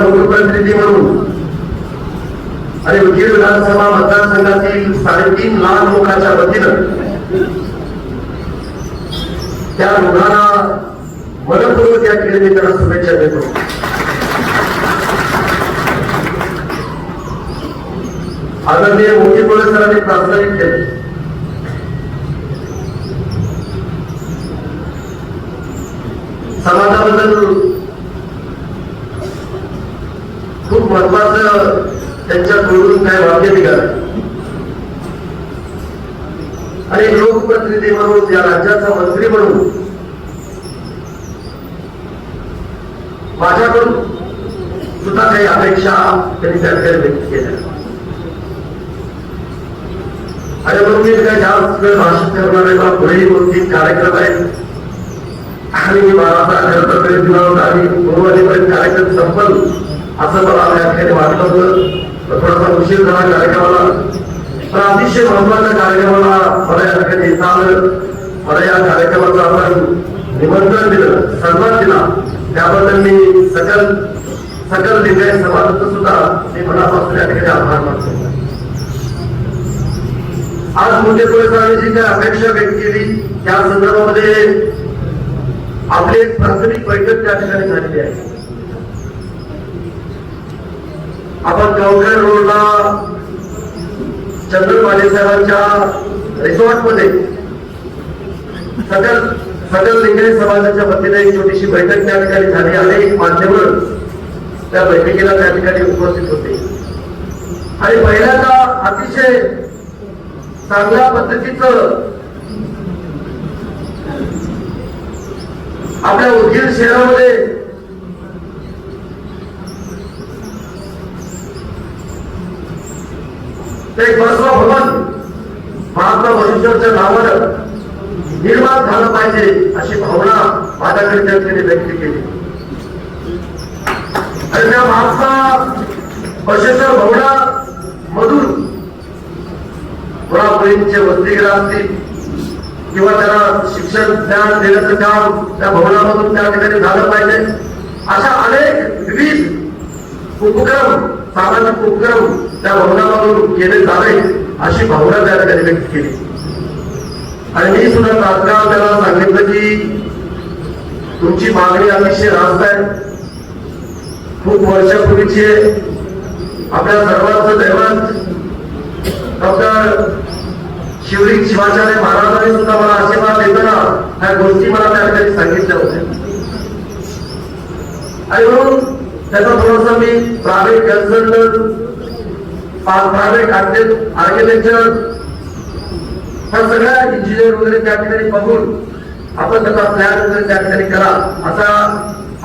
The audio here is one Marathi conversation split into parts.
लोकप्रतिनिधी म्हणून आणि उदगीर विधानसभा मतदारसंघातील साडेतीन लाख लोकांच्या वतीनं त्या दोघांना मनपूर्वक या ठिकाणी त्यांना शुभेच्छा देतो. आदरणीय मोठी सरांनी प्रास्ताविक केले. समाजाबद्दल खूप महत्वाचं त्यांच्या तोडून काय वाक्य निघालं? आणि लोकप्रतिनिधी म्हणून या राज्याचा मंत्री म्हणून माझ्याकडून सुद्धा काही अपेक्षा त्यांनी त्या ठिकाणी व्यक्त केल्या. आणि मग मी काय जास्त वेळ भाषण करणार आहे मला पुढेही कोणती कार्यक्रम आहेत? आणि मी बाळाचा खर्च दिला होता आणि गुरुवारीपर्यंत कार्यक्रम संपल. असं मला या ठिकाणी वाटलं होतं. तर थोडासा उशीर झाला कार्यक्रमाला. पण अतिशय महत्त्वाच्या कार्यक्रमाला मला या ठिकाणी येता आलं मला या कार्यक्रमाचं आपण निमंत्रण दिलं. सन्मान दिला. त्याबद्दल मी सकल सकल लिंगाय समाजाचं सुद्धा मी मनापासून या ठिकाणी आभार मानतो. आज मुंडे पोलिसांनी जी काही अपेक्षा व्यक्त केली त्या संदर्भामध्ये आपली एक प्राथमिक बैठक त्या ठिकाणी झालेली आहे. आपण गावखेड रोडला चंद्रपाले साहेबांच्या रिसॉर्टमध्ये सकल सकल लिंगायत समाजाच्या वतीने एक छोटीशी बैठक त्या ठिकाणी झाली अनेक मान्यवर त्या बैठकीला त्या ठिकाणी उपस्थित होते. आणि पहिल्यांदा अतिशय चांगल्या पद्धतीचं आपल्या उदगीर शहरामध्ये ते बसवा भवन महात्मा नावानं निर्माण झालं पाहिजे अशी भावना माझ्याकडे त्या व्यक्त केली. आणि त्या महात्मा बसवेश्वर भवना मधून मुलामुलींचे वसतिगृह असतील किंवा त्यांना शिक्षण ज्ञान देण्याचं काम त्या भवनामधून त्या ठिकाणी झालं पाहिजे अशा अनेक विविध उपक्रम सामाजिक उपक्रम त्या भवनामधून केले जावे अशी भावना त्या ठिकाणी व्यक्त केली. आणि मी सुद्धा तात्काळ त्याला सांगितलं की तुमची मागणी अतिशय रास्त आहे. खूप वर्षापूर्वीची आहे. आपल्या सर्वांचं दैवत. डॉक्टर शिवरी शिवाचार्य महाराजांनी सुद्धा मला आशीर्वाद देताना ह्या गोष्टी मला त्या ठिकाणी सांगितल्या होत्या. आणि म्हणून त्याचा थोडस मी प्रायव्हेट कन्सल्टंट प्रायव्हेट आर्किटेक्चर हा सगळ्या इंजिनियर वगैरे त्या ठिकाणी बघून आपण त्याचा प्लॅन वगैरे त्या ठिकाणी करा. असा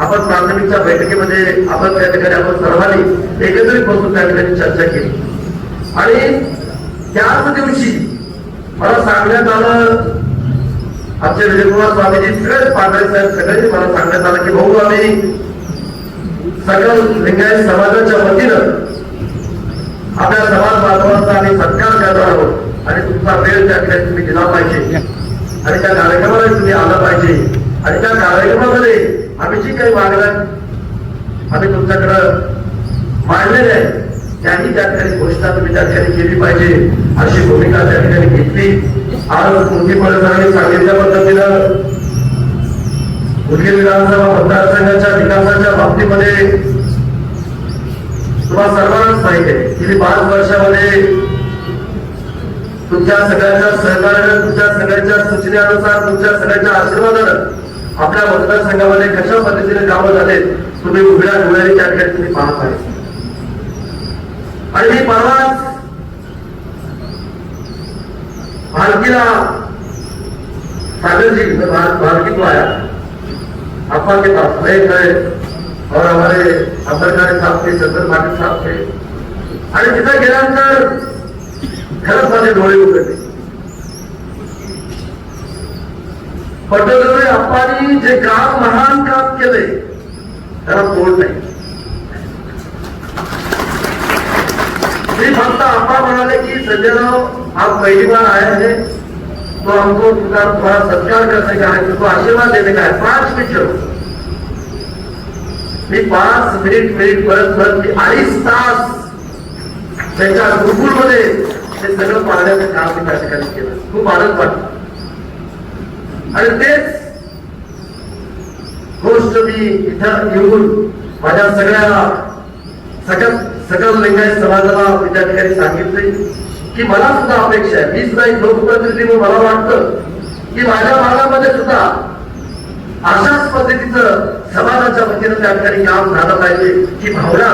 आपण प्राथमिकच्या बैठकीमध्ये आपण त्या ठिकाणी आपण सर्वांनी एकत्रित बसून त्या ठिकाणी चर्चा केली. आणि त्याच दिवशी मला सांगण्यात आलं आमचे विजयकुमार स्वामीजी सगळे पांढरे साहेब सगळ्यांनी मला सांगण्यात आलं की भाऊ आम्ही सकल लिंगायत समाजाच्या वतीनं आपल्या समाज बांधवांचा आम्ही सत्कार करणार आहोत. आणि तुमचा वेळ त्या ठिकाणी तुम्ही दिला पाहिजे. आणि त्या कार्यक्रमाला तुम्ही आला पाहिजे. आणि त्या कार्यक्रमामध्ये आम्ही जी काही मागण्या आम्ही तुमच्याकडं मांडलेल्या आहे त्यांनी त्या ठिकाणी घोषणा तुम्ही त्या ठिकाणी केली पाहिजे. अशी भूमिका त्या ठिकाणी घेतली. आज मोठी पडसांनी सांगितल्या पद्धतीनं उदगीर विधानसभा मतदारसंघाच्या विकासाच्या बाबतीमध्ये तुम्हाला सर्वांनाच माहिती आहे. गेली पाच वर्षामध्ये तुमच्या सगळ्यांच्या सहकार्यानं तुमच्या सगळ्यांच्या सूचनेनुसार तुमच्या सगळ्यांच्या आशीर्वादानं आपल्या मतदारसंघामध्ये कशा पद्धतीने कामं झाले तुम्ही उघड्या डोळ्याने त्या ठिकाणी तुम्ही पाहत आहे. आणि मी परवाच भारतीला सागरजी भारती को आया आपा के पास मैं गए और हमारे अंबरकारी साहब थे चंद्र पाटिल साहब थे. आणि तिथं गेल्यानंतर खरंच माझे डोळे उघडले पटोले अप्पानी जे काम महान काम केले त्याला तोड नाही। मी फक्त अप्पा म्हणाले की संजयराव आप पहली बार आए हैं तो हमको उनका थोड़ा सत्कार करने का है तुमको आशीर्वाद देने का है। पाँच मिनट चलो। मी पाच मिनिट मिनिट परत परत तास त्यांच्या गुरुकुलमध्ये हे सगळं पाहण्याचं काम मी त्या ठिकाणी केलं खूप आनंद वाटतो. आणि तेच गोष्ट मी इथं येऊन माझ्या सगळ्या सगळ्या सकल लिंगायत समाजाला मी त्या ठिकाणी सांगितले की मला सुद्धा अपेक्षा आहे. मी सुद्धा एक लोकप्रतिनिधी म्हणून मला वाटतं की माझ्या भागामध्ये सुद्धा अशाच पद्धतीचं समाजाच्या वतीनं त्या ठिकाणी काम झालं पाहिजे ही भावना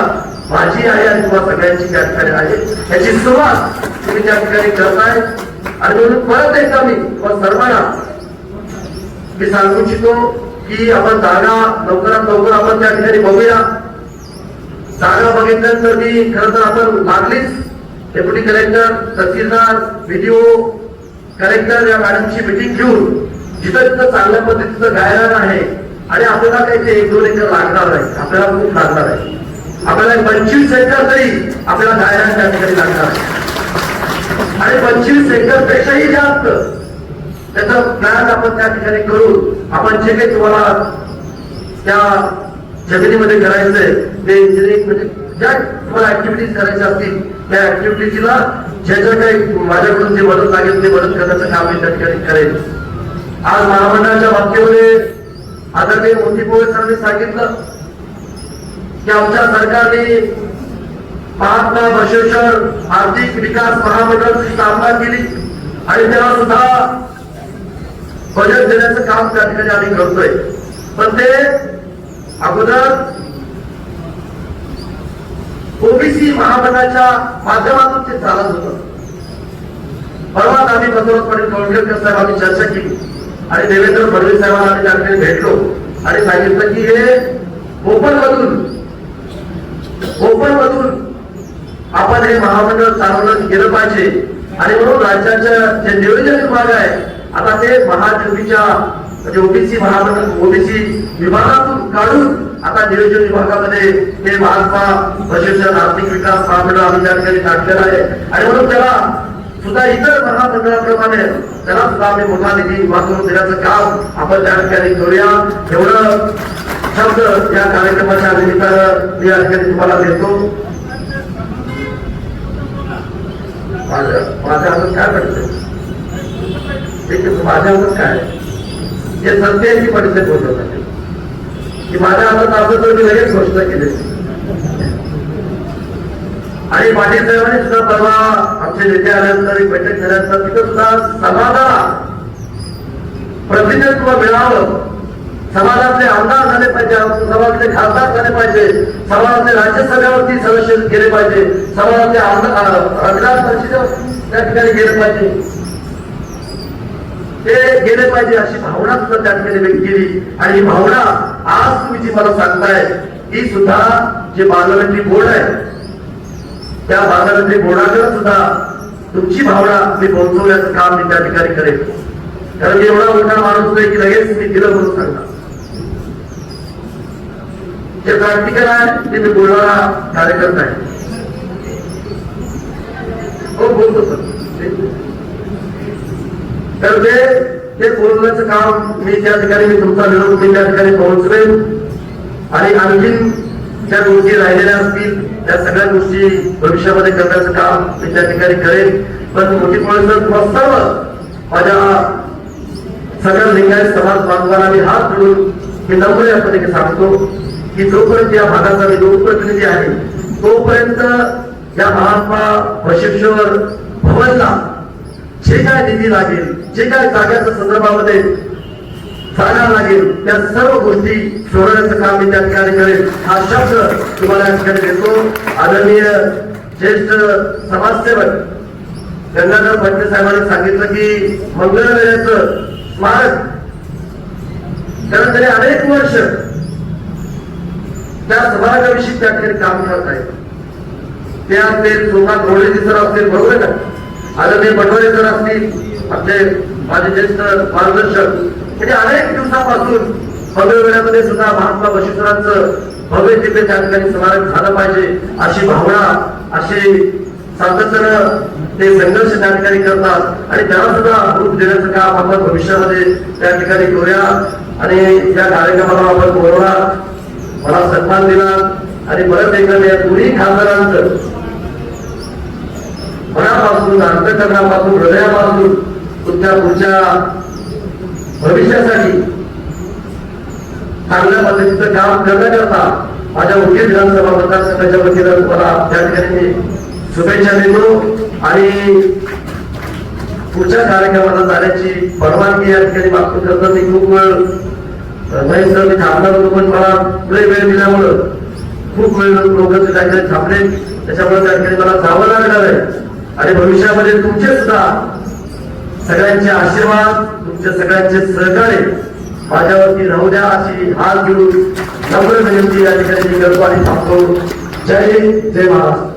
माझी आहे आणि तुम्हा सगळ्यांची त्या ठिकाणी आहे. याची सुरुवात तुम्ही त्या ठिकाणी करताय. आणि म्हणून परत एकदा मी सर्वांना मी सांगू इच्छितो की आपण जागा लवकरात लवकर आपण त्या ठिकाणी बघूया. जागा बघितल्यानंतर मी खरं तर आपण लागलीच. डेप्युटी कलेक्टर तहसीलदार व्हिडिओ कलेक्टर या मॅडमची मिटिंग घेऊन जिथं तिथं चांगल्या पद्धतीचं गायन आहे आणि आपल्याला काही ते एक दोन एकर लागणार आहे आपल्याला खूप लागणार आहे. आपल्याला पंचवीस एकर तरी आपल्याला गायला त्या ठिकाणी लागणार. आणि पंचवीस एकर पेक्षाही जास्त. त्याचा प्लॅन आपण त्या ठिकाणी करून आपण जे काही तुम्हाला त्या जमिनीमध्ये करायचंय ते इंजिनिअरिंग म्हणजे ज्या तुम्हाला ऍक्टिव्हिटीज करायच्या असतील त्या ऍक्टिव्हिटीजला ज्या ज्या काही माझ्याकडून जे मदत लागेल ते मदत करण्याचं काम मी त्या ठिकाणी करेन. आज महामंडळाच्या बाबतीमध्ये आदरणीय मोठी पोहे सरांनी सांगितलं की आमच्या सरकारने महात्मा बसवेश्वर आर्थिक विकास महामंडळाची स्थापना केली आणि त्याला सुद्धा बजेट देण्याचं काम त्या ठिकाणी आम्ही करतोय. पण ते अगोदर ओबीसी महामंडळाच्या माध्यमातून ते चालत होत. परवाच आम्ही बंदोबस्त पाटील कवळकेकर साहेब आम्ही चर्चा केली. आणि देवेंद्र फडणवीस साहेबांना आम्ही त्या ठिकाणी भेटलो आणि सांगितलं की हे ओपन मधून ओपन मधून आपण हे महामंडळ चालवलं गेलं पाहिजे. आणि म्हणून राज्याच्या जे नियोजन विभाग आहे आता ते महाजोगीच्या म्हणजे ओबीसी महामंडळ ओबीसी विभागातून काढून आता नियोजन विभागामध्ये हे महात्मा बजेट आर्थिक विकास महामंडळ आम्ही त्या ठिकाणी टाकलेलं आहे. आणि म्हणून त्याला सुद्धा इतर महामंडळाप्रमाणे त्याला सुद्धा आम्ही मोठा निधी वाचवून देण्याचं काम आपण त्या ठिकाणी करूया. एवढं शब्द या कार्यक्रमाच्या निमित्तानं मी या तुम्हाला देतो. माझं माझ्या हातात काय म्हणतो माझ्या हातात काय? हे सत्याची परिस्थिती होत की माझ्या हातात असं तर मी लगेच घोषणा केली. आणि पाटील साहेबांनी सुद्धा परवा आमचे नेते आल्यानंतर एक बैठक झाल्यानंतर तिथं सुद्धा समाजाला प्रतिनिधित्व मिळावं समाजातले आमदार झाले पाहिजे समाजातले खासदार झाले पाहिजे समाजातले राज्यसभेवरती सदस्य गेले पाहिजे समाजातले आमदार विधान परिषदेवर त्या ठिकाणी गेले पाहिजे. ते गेले पाहिजे अशी भावना सुद्धा त्या ठिकाणी व्यक्त केली. आणि ही भावना आज तुम्ही जी मला सांगताय ही सुद्धा जे पार्लमेंटरी बोर्ड आहे त्या पार्लमेंटरी बोर्डाकडे सुद्धा तुमची भावना मी पोहोचवण्याचं काम मी त्या ठिकाणी करेन. कारण मी एवढा मोठा माणूस नाही की लगेच मी दिलं म्हणून सांगणार. हे प्रॅक्टिकल आहे ते मी बोलणारा कार्यकर्ता आहे. हो बोलतो सर. तर ते ते बोलण्याचं काम मी त्या ठिकाणी मी तुमचा निरोप मी त्या ठिकाणी पोहोचवेन. आणि आणखीन ज्या गोष्टी राहिलेल्या असतील त्या सगळ्या गोष्टी भविष्यामध्ये करण्याचं काम मी त्या ठिकाणी करेन. पण मोठी माणसं तुम्हाला सर्व माझ्या सगळ्या लिंगायत समाज बांधवांना मी हात जोडून मी नम्र या पद्धतीने सांगतो की जोपर्यंत या भागाचा मी लोकप्रतिनिधी आहे तोपर्यंत या महात्मा बसवेश्वर भवनला जे काय निधी लागेल जे काय जागाच्या संदर्भामध्ये जागा लागेल त्या सर्व गोष्टी सोडवण्याचं काम मी त्या ठिकाणी करेल हा शब्द तुम्हाला या ठिकाणी देतो. आदरणीय ज्येष्ठ समाजसेवक गंगाधर फडके साहेबांनी सांगितलं की मंगळवेळेचं स्मारक कारण तरी अनेक वर्ष त्या समाजाविषयी त्या ठिकाणी काम करत आहेत ते असतील सोमनाथ रोडेजी सर असतील बरोबर का? आदरणीय पटोळे सर असतील आपले माझे ज्येष्ठ मार्गदर्शक म्हणजे अनेक दिवसापासून भव्य वेळामध्ये सुद्धा महात्मा बशिवरांचं भव्य दिव्य त्या ठिकाणी समारंभ झालं पाहिजे अशी भावना अशी सातत्यानं ते संघर्ष त्या ठिकाणी करतात. आणि त्याला सुद्धा रूप देण्याचं काम आपण भविष्यामध्ये त्या ठिकाणी करूया. आणि त्या कार्यक्रमाला आपण बोलवणार. मला सन्मान दिला आणि परत एकदा या दोन्ही खासदारांचं मनापासून अंतकरणापासून हृदयापासून तुमच्या पुढच्या भविष्यासाठी चांगल्या पद्धतीचं काम करण्याकरता माझ्या उद्योग विधानसभा मतदारसंघाच्या वतीनं तुम्हाला त्या ठिकाणी शुभेच्छा देतो आणि पुढच्या कार्यक्रमाला जाण्याची परवानगी या ठिकाणी मागतो. करतो मी खूप वेळ नाही सर मी थांबणार होतो पण मला लय वेळ दिल्यामुळं खूप वेळ लोक काहीतरी थांबले. त्याच्यामुळे त्या ठिकाणी मला जावं लागणार आहे. आणि भविष्यामध्ये तुमचे सुद्धा सगळ्यांचे आशीर्वाद तुमच्या सगळ्यांचे सहकार्य माझ्यावरती राहू द्या अशी हात घेऊन नम्र विनंती या ठिकाणी करतो आणि थांबतो. जय हिंद जय महाराष्ट्र.